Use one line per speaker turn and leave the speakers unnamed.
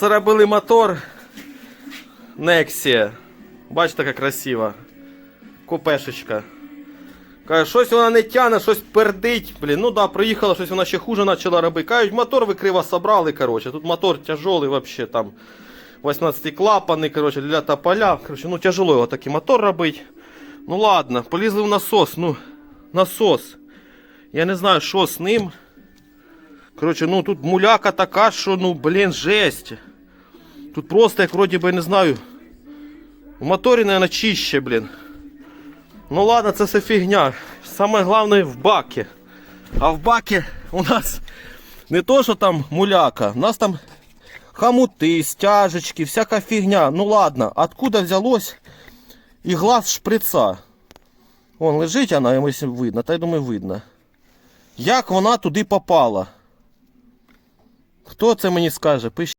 Заробили мотор Nexia. Бачите, яка красива. Купешечка. Каже, щось вона не тяне, щось пердить. Блін, ну да, приїхала, щось вона ще хуже почала робити. Кажуть, мотор ви криво собрали, короче. Тут мотор тяжелий вообще там. 18 клапани, короче, для тополя. Короче, ну тяжело його такий мотор робити. Ну ладно, полізли в насос. Ну, насос. Я не знаю, що з ним. Короче, ну тут муляка така, що, ну, блін, жесть. Тут просто, як вроді би, не знаю. В моторі, наверное, чище, блін. Ну ладно, це все фігня. Саме головне в бакі. А в бакі у нас не то, що там муляка, у нас там хомути, стяжечки, всяка фігня. Ну ладно, откуда взялось і глаз шприца? Вон лежить вона, якщо видно, та я думаю, видно. Як вона туди попала? Хто це мені скаже? Пишіть.